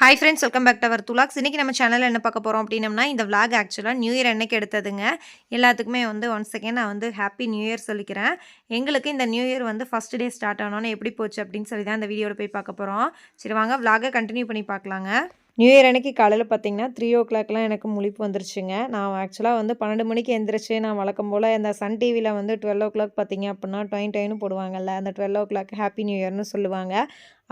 Hi friends welcome back to our துலாக்ஸ் இன்றைக்கி நம்ம சேனலில் என்ன பார்க்க போகிறோம் அப்படின்னம்னா இந்த விளாக் ஆக்சுவலாக நியூ இயர் அன்னைக்கு எடுத்ததுங்க. எல்லாத்துக்குமே வந்து ஒன் செகண்ட் நான் வந்து ஹாப்பி நியூ இயர் சொல்லிக்கிறேன். எங்களுக்கு இந்த நியூ இயர் வந்து ஃபஸ்ட் டே ஸ்டார்ட் ஆனோன்னு எப்படி போச்சு அப்படின்னு சொல்லி தான் இந்த வீடியோவில் போய் பார்க்க போகிறோம் சரி வாங்க விளாகை கண்டினியூ பண்ணி பார்க்கலாங்க. நியூ இயர் அன்னைக்கு காலையில் பார்த்தீங்கன்னா த்ரீ ஓ கிளாக்லாம் எனக்கு முழிப்பு வந்துருச்சுங்க. நான் ஆக்சுவலாக வந்து பன்னெண்டு மணிக்கு எந்திரிச்சு நான் வழக்கம் போல் இந்த சன் டிவியில் வந்து டுவெல் ஓ கிளாக் பார்த்தீங்க அப்படின்னா டொயின் டொயின்னு போடுவாங்கல்ல அந்த twelve o'clock happy new இயர்னு சொல்லுவாங்க.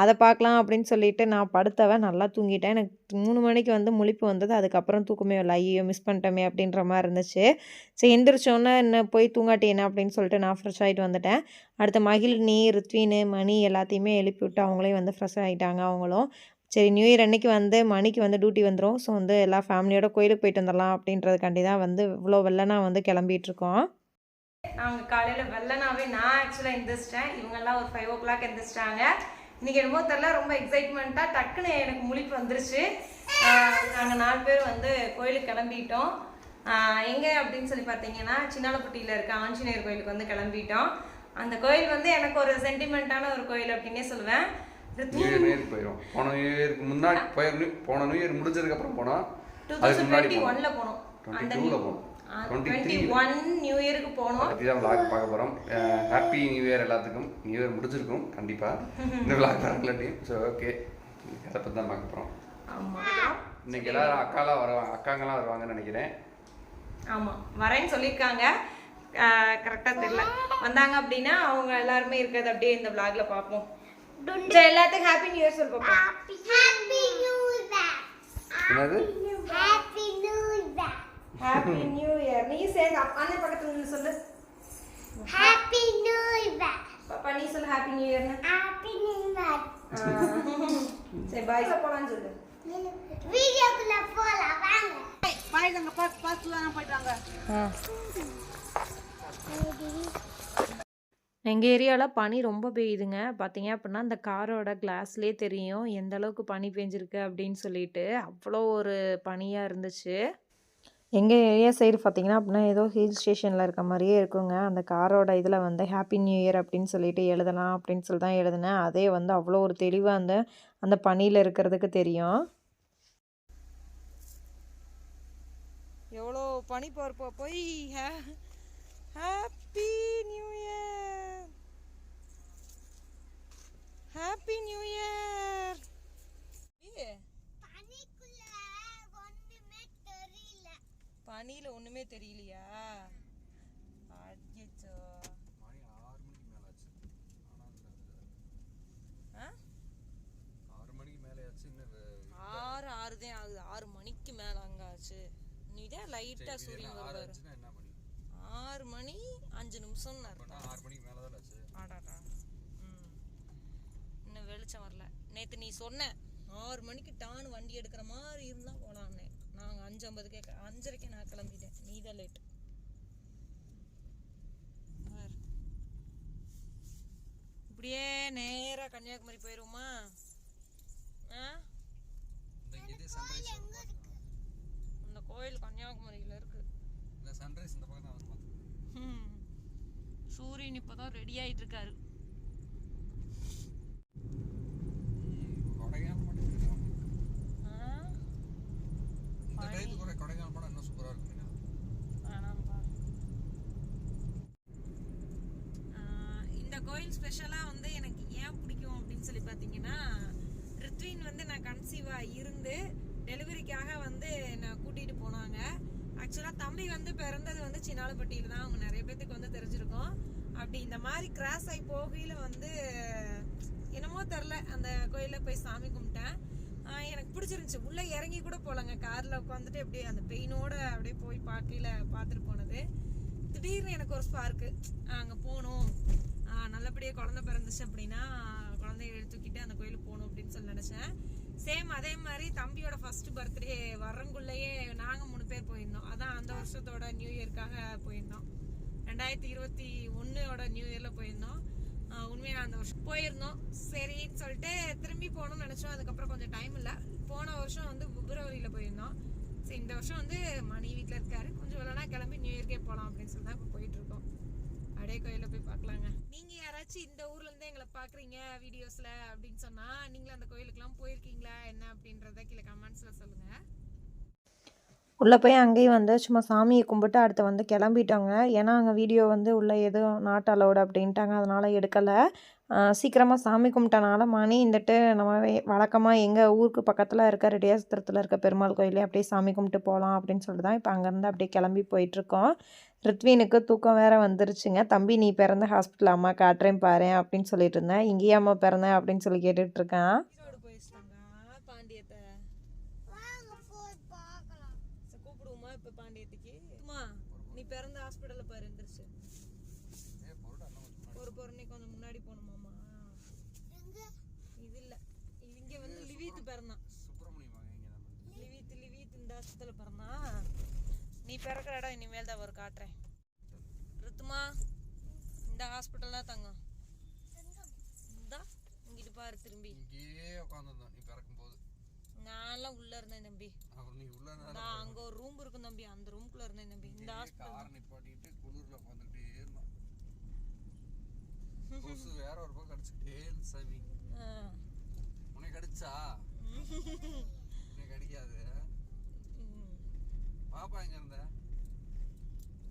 அதை பார்க்கலாம் அப்படின்னு சொல்லிட்டு நான் படுத்தவன் நல்லா தூங்கிட்டேன். எனக்கு மூணு மணிக்கு வந்து முழிப்பு வந்தது. அதுக்கப்புறம் தூக்கமே இல்லை ஐயோ மிஸ் பண்ணிட்டோமே அப்படின்ற மாதிரி இருந்துச்சு. சரி எந்திரிச்சோன்னே என்ன போய் தூங்காட்டி என்ன அப்படின்னு சொல்லிட்டு நான் ஃப்ரெஷ் ஆகிட்டு வந்துட்டேன். அடுத்த மகிழினி ரித்வின் மணி எல்லாத்தையுமே எழுப்பி விட்டு அவங்களே வந்து ஃப்ரெஷ் ஆகிட்டாங்க அவங்களும். சரி நியூ இயர் அன்னைக்கு வந்து மணிக்கு வந்து டியூட்டி வந்துடும் ஸோ வந்து எல்லா ஃபேமிலியோட கோயிலுக்கு போயிட்டு வந்துடலாம் அப்படின்றதுக்காண்டி தான் வந்து இவ்வளோ வெள்ளனா வந்து கிளம்பிட்டு இருக்கோம் காலையில் வெள்ளனாவே நான் ஆக்சுவலாக எந்திரிச்சிட்டேன். இவங்கெல்லாம் ஒரு ஃபைவ் ஓ கிளாக் எந்திரிச்சிட்டாங்க. இன்னைக்கு என்னமோ தெரில ரொம்ப எக்ஸைட்மெண்ட்டாக டக்குன்னு எனக்கு முழிப்பு வந்துருச்சு. நாங்கள் நாலு பேர் வந்து கோயிலுக்கு கிளம்பிட்டோம். எங்கே அப்படின்னு சொல்லி பார்த்தீங்கன்னா சின்னாலப்பட்டியில் இருக்க ஆஞ்சநேயர் கோயிலுக்கு வந்து கிளம்பிட்டோம். அந்த கோயில் வந்து எனக்கு ஒரு சென்டிமெண்ட்டான ஒரு கோயில் அப்படின்னே சொல்லுவேன். நியூ இயர் நியூ போயிடும் போன நியூ இயருக்கு முன்னாடி போய் போன நியூ இயர் முடிஞ்சதுக்கு அப்புறம் போனோம் டூ அதுக்கு முன்னாடி ஒன்ல போனோம். டுவெண்ட்டி டூவில் போனோம். டுவெண்ட்டி ஒன் நியூ இயருக்கு போனோம். பற்றி தான் vlog பார்க்க போகிறோம் ஹாப்பி நியூ இயர் எல்லாத்துக்கும். நியூ இயர் முடிஞ்சிருக்கும் கண்டிப்பாக இந்த வரங்களாட்டியும் ஸோ ஓகே அதை பற்றி தான் பார்க்க போகிறோம் ஆமாம் இன்னைக்கு எல்லாரும் அக்காலாம் வருவாங்க அக்காங்கெல்லாம் வருவாங்கன்னு நினைக்கிறேன். ஆமா. வரேன்னு சொல்லியிருக்காங்க. கரெக்டாக தெரியல. வந்தாங்க அப்படின்னா அவங்க எல்லாருமே இருக்கிறது அப்படியே இந்த vlogல பார்ப்போம். சரி எல்லாத்துக்கும் ஹாப்பி நியூ இயர் சொல் பார்ப்போம் Happy New Year! என்னது Happy New Year! Happy new year நீ சேர்ந்து அப்பா அண்ணன் பக்கத்துல நின்னு சொல்லு Happy New Year! பாப்பா நீ சொல்லு ஹாப்பி நியூ இயர்னு Happy New Year! சரி பாய் போலான்னு சொல்லு வீடியோக்குள்ள போலாம் வாங்க எங்கள் ஏரியாவில் பனி ரொம்ப பெய்யுதுங்க. பார்த்தீங்க அப்படின்னா அந்த காரோட கிளாஸ்லேயே தெரியும். எந்த அளவுக்கு பனி பெஞ்சிருக்கு அப்படின்னு சொல்லிட்டு அவ்வளோ ஒரு பனியாக இருந்துச்சு. எங்கள் ஏரியா சைடு பார்த்தீங்கன்னா அப்படின்னா ஏதோ ஹில் ஸ்டேஷனில் இருக்க மாதிரியே இருக்குங்க. அந்த காரோட இதில் வந்து ஹாப்பி நியூ இயர் அப்படின்னு சொல்லிட்டு எழுதலாம் அப்படின்னு சொல்லி தான் எழுதினேன். அதே வந்து அவ்வளோ ஒரு தெளிவாக அந்த அந்த பனியில் இருக்கிறதுக்கு தெரியும். எவ்வளோ பனி பார்ப்பா போய் happy new year happy new year பனிக்குள்ள ஒண்ணுமே தெரியல பனியில் ஒன்றுமே தெரியலையா அச்சோ ஆறு மணிக்கு மேலே ஆச்சு இன்னும் ஆறு ஆறு தான் ஆகுது. ஆறு மணிக்கு மேலே அங்கே ஆச்சு நீ தான் லைட்டாக சூரியன் ஆறு வருவார். என்ன பண்ணி ஆறு மணி அஞ்சு நிமிஷம் ஆறு மணிக்கு மேலே தான் ஆச்சு ஆடாடா ம். இன்னும் வெளிச்சம் வரல. நேற்று நீ சொன்ன ஆறு மணிக்கு டான்னு வண்டி எடுக்கிற மாதிரி இருந்தால் போகலான்னே நாங்கள் அஞ்சு ஐம்பதுக்கே அஞ்சரைக்கே நான் கிளம்பிட்டேன். நீ தான் லேட் இப்படியே நேராக கன்னியாகுமரி போயிடுவோமா ஆ? இந்த கோயில் கன்னியாகுமரியில் இருக்கு. இந்த சன்ரைஸ் இந்த பக்கம். சூரியன் இப்போதான் ரெடி ஆயிட்டு இருக்காரு கொடைக்கானல் மட்டும் இருக்கலாம் ஆ இந்த டயத்துக்கு கூட கொடைக்கானல் படம் இன்னும் சூப்பராக இருக்கும் மீனா. வேணாம்ப்பா. ஆஹ் இந்த கோயில் ஸ்பெஷலாக வந்து எனக்கு ஏன் பிடிக்கும் அப்படின்னு சொல்லி பார்த்தீங்கன்னா ரித்வின் வந்து நான் கன்சீவாக இருந்து டெலிவரிக்காக வந்து என்னை கூட்டிகிட்டு போனாங்க ஆக்சுவலாக தம்பி வந்து காலப்பட்டியில் தான் அவங்க நிறைய பேத்துக்கு வந்து தெரிஞ்சிருக்கோம். அப்படி இந்த மாதிரி கிராஸ் ஆகி போகையில் வந்து என்னமோ தெரில அந்த கோயிலில் போய் சாமி கும்பிட்டேன். எனக்கு பிடிச்சிருந்துச்சு. உள்ளே இறங்கி கூட போகலங்க. காரில் உட்காந்துட்டு அப்படியே அந்த பெயினோட அப்படியே போய் பார்க்கையில் பார்த்துட்டு போனது. திடீர்னு எனக்கு ஒரு ஸ்பார்க்கு அங்கே போகணும். நல்லபடியாக குழந்தை பிறந்துச்சு அப்படின்னா குழந்தைய தூக்கிட்டு அந்த கோயிலுக்கு போகணும் அப்படின்னு சொல்லி நினச்சேன். சேம் அதே மாதிரி தம்பியோட ஃபர்ஸ்ட் பர்த்டே வர்றங்குள்ளேயே நாங்கள் மூணு பேர் போயிருந்தோம். அதான் அந்த வருஷத்தோட நியூ இயர்க்காக போயிருந்தோம். ரெண்டாயிரத்தி இருபத்தி ஒன்னோட நியூ இயர்ல போயிருந்தோம். ஆஹ் உண்மையா அந்த வருஷம் போயிருந்தோம். சரின்னு சொல்லிட்டு திரும்பி போகணும்னு நினைச்சோம். அதுக்கப்புறம் கொஞ்சம் டைம் இல்லை. போன வருஷம் வந்து பிப்ரவரியில போயிருந்தோம். சரி இந்த வருஷம் வந்து மணி வீட்டில் இருக்காரு. கொஞ்சம் வேலைனா கிளம்பி நியூ இயர்க்கே போகலாம் அப்படின்னு சொல்லி தான் இப்போ போயிட்டு இருக்கோம். கோயிலில் போய் பார்க்கலாங்க. நீங்க யாராச்சும் இந்த ஊர்ல இருந்து எங்களை பாக்குறீங்க வீடியோஸ்ல அப்படின்னு சொன்னா நீங்களும் அந்த கோயிலுக்குலாம் போயிருக்கீங்களா என்ன அப்படின்றத கமெண்ட்ஸ்ல சொல்லுங்க. உள்ளே போய் அங்கேயும் வந்து சும்மா சாமியை கும்பிட்டு அடுத்து வந்து கிளம்பிட்டோங்க. ஏன்னா அங்கே வீடியோ வந்து உள்ளே எதுவும் நாட் அலோடு அப்படின்ட்டாங்க. அதனால் எடுக்கலை. சீக்கிரமாக சாமி கும்பிட்டனால மணி இருந்துட்டு நம்ம வழக்கமாக எங்கள் ஊருக்கு பக்கத்தில் இருக்க ரெடியாசத்திரத்தில் இருக்க பெருமாள் கோயிலே அப்படியே சாமி கும்பிட்டு போகலாம் அப்படின்னு சொல்லிட்டு தான் இப்போ அங்கேருந்து அப்படியே கிளம்பி போயிட்டுருக்கோம். ரித்வினுக்கு தூக்கம் வேற வந்துருச்சுங்க. தம்பி நீ பிறந்த ஹாஸ்பிட்டல் அம்மா காட்டுறேன் பாரு அப்படின்னு சொல்லிட்டு இருந்தேன் இங்கேயே அம்மா பிறந்தேன் அப்படின்னு சொல்லி கேட்டுட்டு இருக்கான் ஈரோடு போயிட்டாங்க பாண்டியத்தை கூப்பிடுவோமா இப்ப பாண்டியத்துக்கு? நீ பிறந்த ஹாஸ்பிட்டல்ல பாரு எந்திரிச்சு. ஒரு பொருணி கொஞ்சம் முன்னாடி போகணுமாமா எங்க? இது இல்ல. இங்க வந்து லிவித் பிறந்தான். லிவித் லிவித் இந்த ஹாஸ்பிட்டல்ல பிறந்தான். நீ பிறக்கிற இடம் இனிமேல் தான் ஒரு காட்டுறேன். ரித்துமா இந்த ஹாஸ்பிட்டல் தான் தங்கம். இந்தா இங்கிட்டு பாரு திரும்பி. இங்கேயே உட்காந்துருந்தோம் நீ பிறக்கும் போது நான்லாம் உள்ள இருந்தேன் தம்பி. அப்புறம் நீ உள்ள நான் அங்க ஒரு ரூம் இருக்கும் தம்பி அந்த ரூம்குள்ள இருந்தேன் தம்பி. இந்த ஹாஸ்பிட்டல் கார் நிப்பாட்டிட்டு குளிர்ல உட்காந்துட்டே இருந்தோம். கொசு வேற ஒரு பக்கம் கடிச்சுக்கிட்டே இருந்துச்சு சாமி. உன்னை கடிச்சா? உன்னை கடிக்காது. பாப்பா எங்க இருந்த?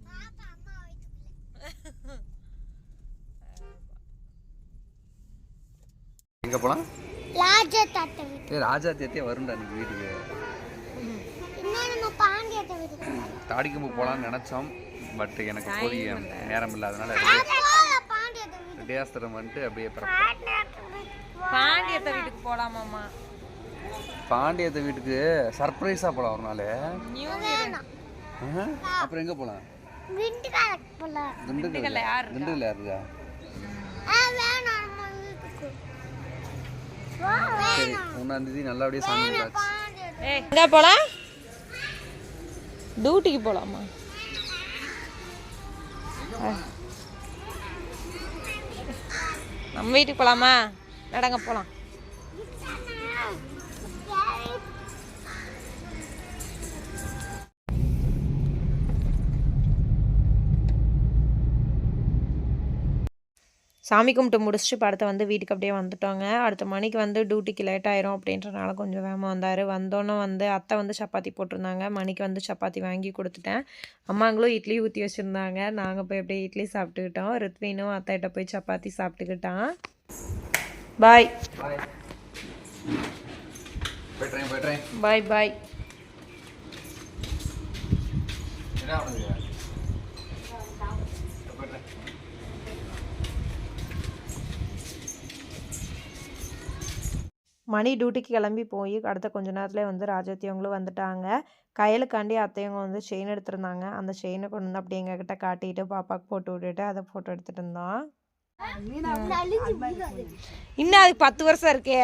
பாப்பா அம்மா வயிற்றுக்குள்ள எங்க போலாம் லாஜா தாத்தா வீட்டு ஏ ராஜா தேத்தியே வரும்டா இன்னைக்கு வீட்டுக்கு. இன்னும் நம்ம தாடிக்கும்பு போலாம்னு நினைச்சோம். பட் எனக்கு போதிய நேரம் இல்லாதனால ரெடியாஸ்திரம் வந்துட்டு அப்படியே பாண்டியத்தை வீட்டுக்கு பாண்டியத்தை வீட்டுக்கு போலாமாமா பாண்டியத்தை வீட்டுக்கு சர்ப்ரைஸா போலாம் ஒரு நாள். அப்புறம் எங்க போகலாம் திண்டுக்கல் யார் திண்டுக்கல் யாருக்கா ஆ வேணாம் நம்ம வீட்டுக்கு. வா சரி ஒன்னாம் தேதி நல்லபடியா சாமி எங்க போலாம்? டியூட்டிக்கு போலாமா? நம்ம வீட்டுக்கு போலாமா? நடங்க போலாம். சாமி கும்பிட்டு முடிச்சுட்டு இப்போ அடுத்து வந்து வீட்டுக்கு அப்படியே வந்துட்டோங்க. அடுத்த மணிக்கு வந்து டியூட்டிக்கு லேட் ஆயிரும் அப்படின்றனால கொஞ்சம் வேகமாக வந்தார். வந்தோன்னே வந்து அத்தை வந்து சப்பாத்தி போட்டிருந்தாங்க. மணிக்கு வந்து சப்பாத்தி வாங்கி கொடுத்துட்டேன். அம்மாங்களும் இட்லி ஊற்றி வச்சுருந்தாங்க. நாங்கள் போய் அப்படியே இட்லி சாப்பிட்டுக்கிட்டோம். ரித்வினும் அத்தைகிட்ட போய் சப்பாத்தி சாப்பிட்டுக்கிட்டான். பாய் பாய் பாய் என்ன மணி டியூட்டிக்கு கிளம்பி போய் அடுத்த கொஞ்ச நேரத்துலேயே வந்து ராஜவதி அவங்களும் வந்துட்டாங்க. கையலுக்காண்டி அத்தையவங்க வந்து செயின் எடுத்திருந்தாங்க. அந்த செயினை கொண்டு வந்து அப்படியே எங்ககிட்ட காட்டிட்டு பாப்பாவுக்கு போட்டு விட்டுட்டு அதை ஃபோட்டோ எடுத்துகிட்டு இருந்தோம் இன்னும் அதுக்கு பத்து வருஷம் இருக்கே.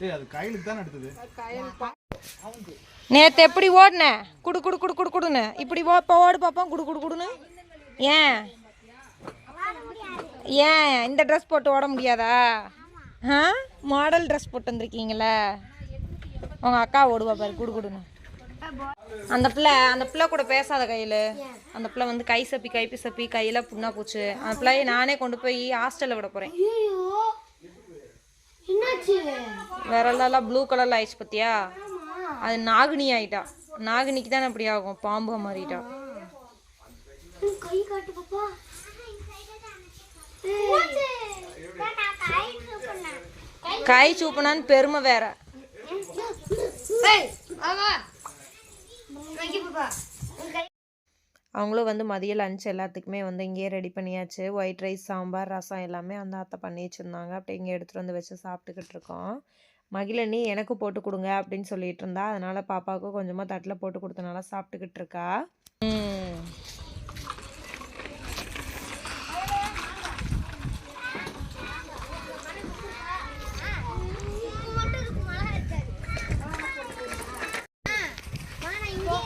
ஏய் அது கையிலுக்கு தான் எடுத்தது? நேத்து எப்படி ஓடுன? குடு குடு குடு குடு குடுன்னு. இப்படி ஓ இப்போ ஓடு பார்ப்போம் குடு குடு குடுன்னு. ஏன்? ஏன்? இந்த ட்ரெஸ் போட்டு ஓட முடியாதா? ஆ? மாடல் ட்ரெஸ் போட்டு வந்திருக்கீங்களே. உங்கள் அக்கா ஓடுவா பாரு குடு குடுன்னு. அந்த பிள்ளை அந்த பிள்ளை கூட பேசாத கையில். அந்த பிள்ளை வந்து கை சப்பி கை சப்பி கையில் புண்ணா போச்சு. அந்த பிள்ளைய நானே கொண்டு போய் ஹாஸ்டலில் விட போகிறேன் என்னாச்சு? விரலெல்லாம் ப்ளூ கலரில் ஆயிடுச்சு பார்த்தியா அது நாகினி ஆயிட்டா. நாகினிக்கு தானே அப்படி ஆகும் பாம்பு மாறிட்டா. கை காட்டு பாப்பா. கை சூப்பனான்னு பெருமை வேற. அவங்களும் வந்து மதிய லஞ்ச் எல்லாத்துக்குமே வந்து இங்கேயே ரெடி பண்ணியாச்சு. ஒயிட் ரைஸ் சாம்பார் ரசம் எல்லாமே அந்த அத்தை பண்ணி வச்சுருந்தாங்க. அப்படியே இங்கே எடுத்துகிட்டு வந்து வச்சு சாப்பிட்டுக்கிட்டு இருக்கோம். மகிழனி எனக்கு போட்டு கொடுங்க அப்படின்னு சொல்லிட்டு இருந்தா. அதனால பாப்பாவுக்கு கொஞ்சமாக தட்டில் போட்டு கொடுத்தனால சாப்பிட்டுக்கிட்டு இருக்கா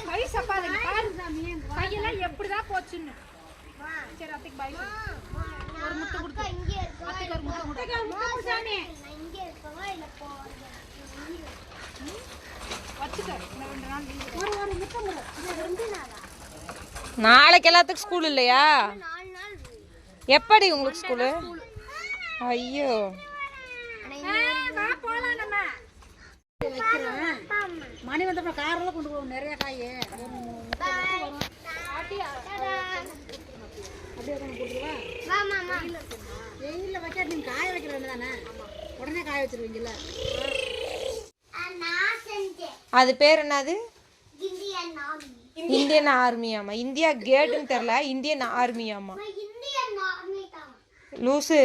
கை சப்பாதிங்க பாரு சாமி கையெல்லாம் எப்படிதான் போச்சுன்னு சரி அத்தைக்கு பாய் ஒரு முட்டை கொடுத்து இங்கே இருக்கவா அத்தைக்கு ஒரு முட்டை கொடு. அத்தைக்கு ஒரு முட்டை கொடு சாமி இங்கே இருக்கவா இல்ல போ ஒரு ஒரு முத்தம் கொடு இது ரெண்டு நாளா நாளைக்கு எல்லாத்துக்கும் ஸ்கூல் இல்லையா? நாலு நாள் எப்படி உங்களுக்கு ஸ்கூலு ஐயோ. மணி வந்தப்ப காரில் கொண்டு போவோம் நிறைய காய். ஒரு முட்டை வரும். அப்படியே கொண்டு கொடுத்துருவா வா மாமா வெயிலில் வைக்க நீங்கள் காய வைக்கிற தானே? உடனே காய வச்சிருவீங்கல்ல? அது பேர் என்னது? இந்தியன் ஆர்மியாமா இந்தியா கேட்டுன்னு தெரில இந்தியன் ஆர்மியாமா லூசு.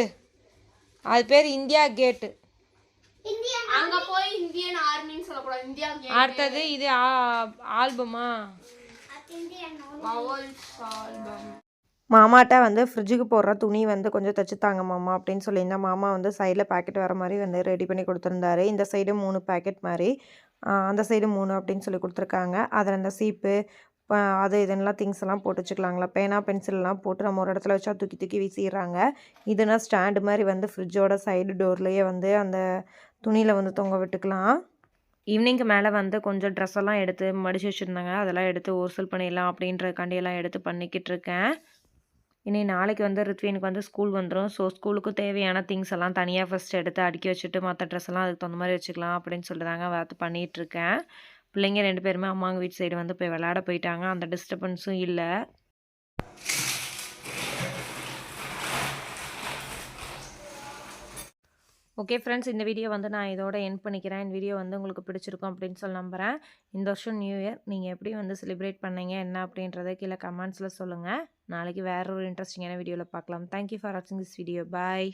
அது பேர் இந்தியா கேட்டு. அடுத்தது இது ஆல்பமா? மாமாட்ட வந்து ஃப்ரிட்ஜுக்கு போடுற துணி வந்து கொஞ்சம் தைச்சு தாங்க மாமா அப்படின்னு சொல்லியிருந்தா மாமா வந்து சைடில் பேக்கெட் வர மாதிரி வந்து ரெடி பண்ணி கொடுத்துருந்தாரு. இந்த சைடு மூணு பேக்கெட் மாதிரி அந்த சைடு மூணு அப்படின்னு சொல்லி கொடுத்துருக்காங்க. அதில் இந்த சீப்பு அது இதெல்லாம் திங்ஸ் எல்லாம் போட்டு வச்சுக்கலாங்களா? பேனா பென்சில்லாம் போட்டு நம்ம ஒரு இடத்துல வச்சா தூக்கி தூக்கி வீசிடுறாங்க. இதுனா ஸ்டாண்டு மாதிரி வந்து ஃப்ரிட்ஜோட சைடு டோர்லேயே வந்து அந்த துணியில் வந்து தொங்க விட்டுக்கலாம். ஈவினிங்க்கு மேலே வந்து கொஞ்சம் ட்ரெஸ் எல்லாம் எடுத்து மடிச்சு வச்சுருந்தாங்க. அதெல்லாம் எடுத்து ஓர்சல் பண்ணிடலாம் அப்படின்றக்காண்டியெல்லாம் எடுத்து பண்ணிக்கிட்டு இருக்கேன். இனி நாளைக்கு வந்து ரித்வினுக்கு வந்து ஸ்கூல் வந்துடும் ஸோ ஸ்கூலுக்கு தேவையான திங்ஸ் எல்லாம் தனியாக ஃபஸ்ட் எடுத்து அடுக்கி வச்சுட்டு மற்ற ட்ரெஸ் எல்லாம் அதுக்கு தகுந்த மாதிரி வச்சுக்கலாம் அப்படின்னு சொல்லி தாங்க பார்த்து பண்ணிகிட்ருக்கேன் பிள்ளைங்க ரெண்டு பேருமே அம்மாங்க வீட்டு சைடு வந்து போய் விளையாட போயிட்டாங்க. அந்த டிஸ்டர்பன்ஸும் இல்லை. ஓகே ஃப்ரெண்ட்ஸ் இந்த வீடியோ வந்து நான் இதோட என் பண்ணிக்கிறேன். இந்த வீடியோ வந்து உங்களுக்கு பிடிச்சிருக்கும் அப்படின்னு சொல்லி நம்புகிறேன் இந்த வருஷம் நியூ இயர் நீங்கள் எப்படி வந்து செலிப்ரேட் பண்ணீங்க என்ன அப்படின்றத கீழே கமெண்ட்ஸில் சொல்லுங்கள் நாளைக்கு வேற ஒரு இன்ட்ரெஸ்டிங்கான வீடியோவில் பார்க்கலாம். தேங்க்யூ ஃபார் வாட்சிங் திஸ் வீடியோ பாய்